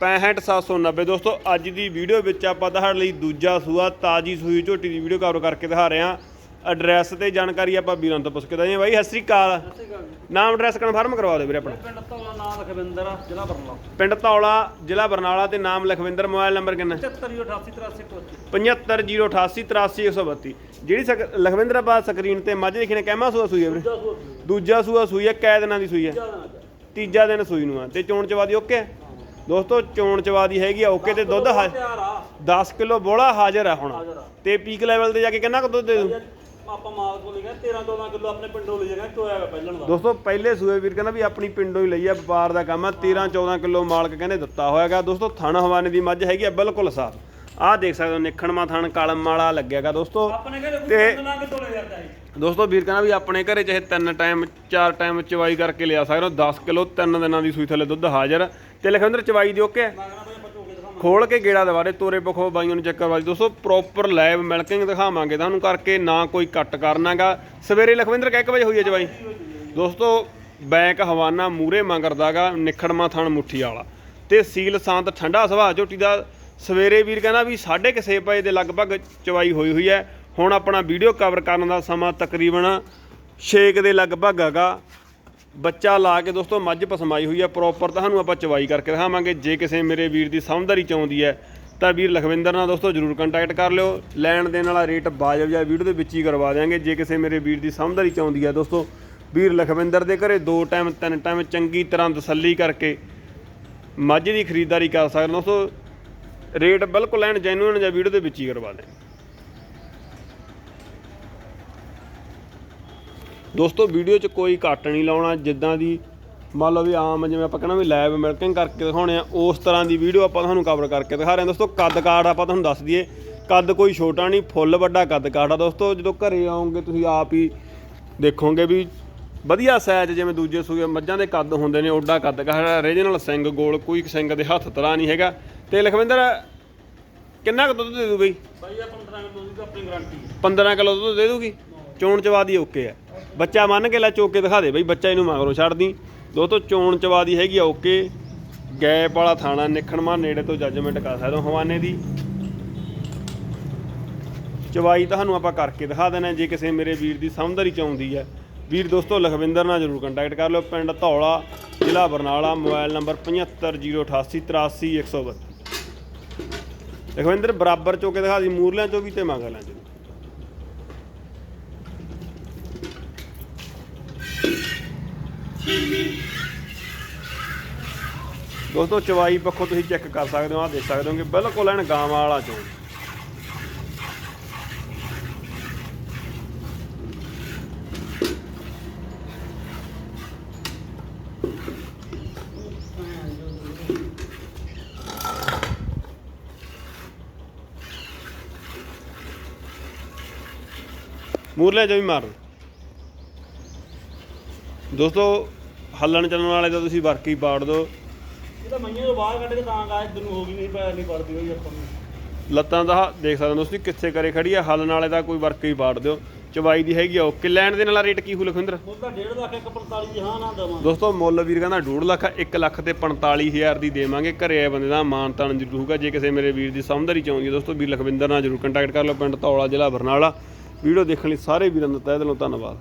65790 ਦੋਸਤੋ ਅੱਜ ਦੀ ਵੀਡੀਓ ਵਿੱਚ ਆਪਾਂ ਤੁਹਾਡੇ ਲਈ ਦੂਜਾ ਸੂਆ ਤਾਜੀ ਸੂਈ ਝੋਟੀ ਦੀ ਵੀਡੀਓ ਕਵਰ ਕਰਕੇ ਦਿਖਾ ਰਹੇ ਹਾਂ। ਐਡਰੈਸ ਤੇ ਜਾਣਕਾਰੀ ਆਪਾਂ ਵੀਰਾਂ ਤੋਂ ਪੁੱਛ ਕੇ ਦਈਏ ਬਾਈ ਸਤਿ ਸ੍ਰੀ ਅਕਾਲ। ਨਾਮ ਐਡਰੈਸ ਕਨਫਰਮ ਕਰਵਾ ਦਿਓ ਵੀਰੇ ਆਪਣਾ। ਪਿੰਡ ਧੌਲਾ ਨਾਮ ਲਖਵਿੰਦਰ ਜ਼ਿਲ੍ਹਾ ਬਰਨਾਲਾ। ਪਿੰਡ ਧੌਲਾ ਜ਼ਿਲ੍ਹਾ ਬਰਨਾਲਾ ਤੇ ਨਾਮ ਲਖਵਿੰਦਰ ਮੋਬਾਈਲ ਨੰਬਰ ਕਿੰਨਾ? 78088 7508838132 ਜਿਹੜੀ ਸਕ- ਲਖਵਿੰਦਰ ਆਪਾਂ ਸਕਰੀਨ ਤੇ ਮੱਝ ਦੇਖੀ ਨੇ ਕਹਿਮਾ ਸੂਆ ਸੂਈ ਹੈ ਵੀਰੇ? ਦੂਜਾ ਸੂਆ ਸੂਈ ਹੈ ਕੈ ਦਿਨਾਂ ਦੀ ਸੂਈ ਹੈ ਤੀਜਾ ਦਿਨ ਸੂਈ ਨੂੰ ਆ। ਤੇ ਚੋਣ ਚਵਾਦੀ ਓਕੇ? ਹੈ? ਦੋਸਤੋ ਚੋਣ ਚਵਾਦੀ ਹੈਗੀ ਆ ਓਕੇ ਤੇ ਦੁੱਧ ਹਾ- ਤਿਆਰ ਆ। 10 ਕਿਲੋ ਬੋਲਾ ਹਾਜ਼ਰ ਆ ਹੁਣ। ਹਾਜ਼ਰ ਆ। ਤੇ ਪੀਕ ਲੈਵਲ ਤੇ ਜਾ ਕੇ ਕਿੰਨਾ ਕੁ ਦੁੱਧ ਦੇ ਦੂ? ਆਪਾਂ ਮਾਲ ਕੋਲ ਲਿਖਿਆ 13 14 ਕਿਲੋ ਆਪਣੇ ਪਿੰਡੋਂ ਲਈ ਜਾਗਾ ਚੋਇਆ ਵਾ ਪਹਿਲਣ ਦਾ। ਦੋਸਤੋ ਪਹਿਲੇ ਸੂਏ ਵੀਰ ਕਹਿੰਦਾ ਵੀ ਆਪਣੀ ਪਿੰਡੋਂ ਹੀ ਲਈ ਆ ਵਪਾਰ ਦਾ ਕੰਮ ਆ 13 14 ਕਿਲੋ ਮਾਲਕ ਕਹਿੰਦੇ ਦਿੱਤਾ ਹੋਇਆਗਾ। ਦੋਸਤੋ ਥਣ ਹਵਾਨੇ ਦੀ ਮੱਝ ਹੈਗੀ ਆ ਬਿਲਕੁਲ ਸਾਫ਼। ਆਹ ਦੇਖ ਸਕਦੇ ਹੋ ਨਿਖਣਮਾ ਥਣ ਕਲਮ ਵਾਲਾ ਲੱਗਿਆਗਾ ਦੋਸਤੋ। ਆਪਣੇ ਘਰੇ ਕੋਈ ਤੇ- ਦੋਸਤੋ ਵੀਰ ਕਹਿੰਦਾ ਵੀ ਆਪਣੇ ਘਰੇ ਚਾਹੇ ਤਿੰਨ ਟਾਈਮ ਚਾਰ ਟਾਈਮ ਚਵਾਈ ਕਰਕੇ ਲਿਆ ਸਕਦੇ ਹੋ 10 ਕਿਲੋ ਤਿੰਨ ਦਿਨਾਂ ਦੀ ਸੂਈ ਥੱਲੇ ਦੁੱਧ ਹਾਜ਼ਰ। ਤੇ ਲਖਵਿੰਦਰ ਚਵਾਈ ਦੀ ਓਕੇ ਮੈਂ ਕਹਿੰਦਾ ਬਈ ਆਪਾਂ ਚੋ ਕੇ ਖੋਲ ਕੇ ਗੇੜਾ ਦਵਾਰੇ ਤੋਰੇ ਪਖੋ ਬਾਈਆਂ ਨੂੰ ਚੈੱਕ ਕਰਵਾ ਦੋਸਤੋ ਪ੍ਰੋਪਰ ਲੈਬ ਮਿਲਕਿੰਗ ਦਿਖਾਵਾਂਗੇ ਤੁਹਾਨੂੰ ਕਰਕੇ ਨਾ ਕੋਈ ਕੱਟ ਕਰਨਾਗਾ। ਸਵੇਰੇ ਲਖਵਿੰਦਰ ਕਿੰਨੇ ਕੁ ਵਜੇ ਹੋਈ ਹੈ ਜਵਾਈ ਦੋਸਤੋ ਬੈਕ ਹਵਾਨਾ ਮੂਰੇ ਮੰਗਰਦਾਗਾ ਨਿਖੜਮਾ ਥਣ ਮੁੱਠੀ ਵਾਲਾ। ਤੇ ਸੀਲ ਸੰਤ ਠੰਡਾ ਸੁਭਾਅ ਝੋਟੀ ਦਾ ਸਵੇਰੇ ਵੀਰ ਕਹਿੰਦਾ ਵੀ 6:30 ਵਜੇ ਦੇ ਲਗਭਗ ਚਵਾਈ ਹੋਈ ਹੋਈ ਹੈ। ਹੁਣ ਆਪਣਾ ਵੀਡੀਓ ਕਵਰ ਕਰਨ ਦਾ ਸਮਾਂ ਤਕਰੀਬਨ 6 ਦੇ ਲਗਭਗ ਹੈਗਾ। ਬੱਚਾ ਲਾ ਕੇ ਦੋਸਤੋ ਮੱਝ ਪਸਮਾਈ ਹੋਈ ਹੈ ਪ੍ਰੋਪਰ ਤੁਹਾਨੂੰ ਆਪਾਂ ਚਵਾਈ ਕਰਕੇ ਦਿਖਾਵਾਂਗੇ। ਜੇ ਕਿਸੇ ਮੇਰੇ ਵੀਰ ਦੀ ਸਮਝਦਾਰੀ ਆਉਂਦੀ ਹੈ, ਤਾਂ ਵੀਰ ਲਖਵਿੰਦਰ ਨਾਲ ਦੋਸਤੋ ਜਰੂਰ ਕੰਟੈਕਟ ਕਰ ਲਿਓ। ਲੈਣ ਦੇਣ ਵਾਲਾ ਰੇਟ ਬਾਜਬ ਜਾਂ ਵੀਡੀਓ ਦੇ ਵਿੱਚ ਹੀ ਕਰਵਾ ਦਿਆਂਗੇ। ਜੇ ਕਿਸੇ ਮੇਰੇ ਵੀਰ ਦੀ ਸਮਝਦਾਰੀ 'ਚ ਆਉਂਦੀ ਹੈ ਦੋਸਤੋ, ਵੀਰ ਲਖਵਿੰਦਰ ਦੇ ਘਰੇ ਦੋ ਟਾਈਮ ਤਿੰਨ ਟਾਈਮ ਚੰਗੀ ਤਰ੍ਹਾਂ ਤਸੱਲੀ ਕਰਕੇ ਮੱਝ ਦੀ ਖਰੀਦਦਾਰੀ ਕਰ ਸਕਦੇ ਦੋਸਤੋ। ਰੇਟ ਬਿਲਕੁਲ ਐਨ ਜੈਨੂਇਨ ਜਾਂ ਵੀਡੀਓ ਦੇ ਵਿੱਚ ਹੀ ਕਰਵਾ ਦਿਆਂਗੇ ਦੋਸਤੋ, ਵੀਡੀਓ 'ਚ ਕੋਈ ਕੱਟ ਨਹੀਂ ਲਾਉਣਾ, ਜਿੱਦਾਂ ਦੀ ਮੰਨ ਲਓ ਵੀ ਆਮ ਜਿਵੇਂ ਆਪਾਂ ਕਹਿੰਦਾ ਵੀ ਲਾਈਵ ਮਿਲਕਿੰਗ ਕਰਕੇ ਦਿਖਾਉਣੇ ਆ, ਉਸ ਤਰ੍ਹਾਂ ਦੀ ਵੀਡੀਓ ਆਪਾਂ ਤੁਹਾਨੂੰ ਕਵਰ ਕਰਕੇ ਦਿਖਾ ਰਹੇ ਹਾਂ। ਦੋਸਤੋ, ਕੱਦ ਕਾਠ ਆਪਾਂ ਤੁਹਾਨੂੰ ਦੱਸ ਦਈਏ, ਕੱਦ ਕੋਈ ਛੋਟਾ ਨਹੀਂ, ਫੁੱਲ ਵੱਡਾ ਕੱਦ ਕਾਠ ਆ। ਦੋਸਤੋ, ਜਦੋਂ ਘਰੇ ਆਓਗੇ, ਤੁਸੀਂ ਆਪ ਹੀ ਦੇਖੋਗੇ ਵੀ ਵਧੀਆ ਸਾਈਜ਼ ਜਿਵੇਂ ਦੂਜੇ ਸੂਏ ਮੱਝਾਂ ਦੇ ਕੱਦ ਹੁੰਦੇ ਨੇ, ਓਡਾ ਕੱਦ ਕਾਠ ਰੀਜਨਲ ਸਿੰਘ ਗੋਲ, ਕੋਈ ਸਿੰਘ ਦੇ ਹੱਥ ਤਰ੍ਹਾਂ ਨਹੀਂ ਹੈਗਾ। ਤੇ ਲਖਵਿੰਦਰ ਕਿੰਨਾ ਕੁ ਦੁੱਧ ਦੇ ਦੂ ਬਈ? ਬਾਈ ਆ 15 ਕਿਲੋ ਦੀ ਤਾਂ ਆਪਣੀ ਗਾਰੰਟੀ ਹੈ। 15 ਕਿਲੋ ਦੁੱਧ ਦੇ ਦੂਗੀ? ਚੋਣ ਚਵਾ ਦੀ ਓਕੇ ਆ। ਬੱਚਾ ਮੰਨ ਕੇ ਲੈ ਚੋਕ ਦਿਖਾ ਦੇ ਬਈ ਬੱਚਾ ਇਹਨੂੰ ਮਗਰੋਂ ਛੱਡ ਦੀ। ਦੋਸਤੋ ਚੋਣ ਚਵਾ ਦੀ ਹੈਗੀ ਆ ਓਕੇ। ਗੈਪ ਵਾਲਾ ਥਾਣਾ ਨਿਖਣਮਾ ਨੇੜੇ ਤੋਂ ਜੱਜਮੈਂਟ ਕਰ ਸਕਦੇ ਹੋ ਹਵਾਨੇ ਦੀ। ਚਵਾਈ ਤੁਹਾਨੂੰ ਆਪਾਂ ਕਰਕੇ ਦਿਖਾ ਦੇਣਾ ਜੇ ਕਿਸੇ ਮੇਰੇ ਵੀਰ ਦੀ ਸਮਝਦਾਰੀ ਚਾਹੁੰਦੀ ਹੈ। ਵੀਰ ਦੋਸਤੋ ਲਖਵਿੰਦਰ ਨਾਲ ਜਰੂਰ ਕੰਟੈਕਟ ਕਰ ਲਿਓ। ਪਿੰਡ ਧੌਲਾ ਜ਼ਿਲ੍ਹਾ ਬਰਨਾਲਾ ਮੋਬਾਈਲ ਨੰਬਰ 7508883132 ਲਖਵਿੰਦਰ ਬਰਾਬਰ ਚੋ ਕੇ ਦਿਖਾ ਦੀ, ਮੂਰਲਿਆਂ ਚੋਂ ਵੀ ਤੇ ਮੰਗਲਿਆਂ ਚੋਂ ਵੀ। ਦੋਸਤੋ, ਚਵਾਈ ਪੱਖੋਂ ਤੁਸੀਂ ਚੈੱਕ ਕਰ ਸਕਦੇ ਹੋ, ਆਹ ਦੇਖ ਸਕਦੇ ਹੋ ਕਿ ਬਿਲਕੁਲ ਐਨ ਗਾਵਾਂ ਵਾਲਾ ਚੋਣ ਮੂਰਲੇ ਜੋ ਵੀ ਮਾਰ। ਦੋਸਤੋ ਹੱਲਣ ਚੱਲਣ ਵਾਲੇ ਤਾਂ ਤੁਸੀਂ ਵਰਕ ਹੀ ਪਾੜ ਦਿਓ ਇਹ ਤਾਂ ਮਈਆਂ ਤੋਂ ਬਾਹਰ ਕੱਢ ਕੇ ਤਾਂ ਗਾ ਇੱਧਰ ਨੂੰ ਹੋ ਗਈ ਨਹੀਂ ਪੈਰ ਨਹੀਂ ਪੜਦੀ ਹੋਈ ਆਪਾਂ ਨੂੰ। ਲੱਤਾਂ ਦਾ ਦੇਖ ਸਕਦੇ ਹੋ ਤੁਸੀਂ ਕਿੱਥੇ ਕਰੇ ਖੜੀ ਆ ਹੱਲਣ ਵਾਲੇ ਦਾ ਕੋਈ ਵਰਕ ਹੀ ਪਾੜ ਦਿਓ। ਚਵਾਈ ਦੀ ਹੈਗੀ ਆ ਓਕੇ। ਲੈਣ ਦੇ ਨਾਲ ਰੇਟ ਕੀ ਹੂ ਲਖਵਿੰਦਰ? ਉਹ ਤਾਂ 1.5 ਲੱਖ 145 ਦੀ ਹਾਂ ਨਾ ਦਵਾਂ ਦੋਸਤੋ ਮੁੱਲ ਵੀਰ ਕਹਿੰਦਾ 2 ਲੱਖ 1 ਲੱਖ ਤੇ 45000 ਦੀ ਦੇਵਾਂਗੇ। ਘਰੇ ਆਏ ਬੰਦੇ ਦਾ ਮਾਨ ਤਾਨ ਜ਼ਰੂਰ ਹੋਊਗਾ। ਜੇ ਕਿਸੇ ਮੇਰੇ ਵੀਰ ਦੀ ਸਮਝਦਾਰੀ ਚਾਹੁੰਦੀ ਹੈ ਦੋਸਤੋ ਵੀਰ ਲਖਵਿੰਦਰ ਨਾਲ ਜਰੂਰ ਕੰਟੈਕਟ ਕਰ ਲਓ। ਪਿੰਡ ਧੌਲਾ ਜ਼ਿਲ੍ਹਾ ਬਰਨਾਲਾ। ਵੀਡੀਓ ਦੇਖਣ ਲਈ ਸਾਰੇ ਵੀਰਾਂ ਦਾ ਤਹਿ ਦਿਲੋਂ ਧੰਨਵਾਦ।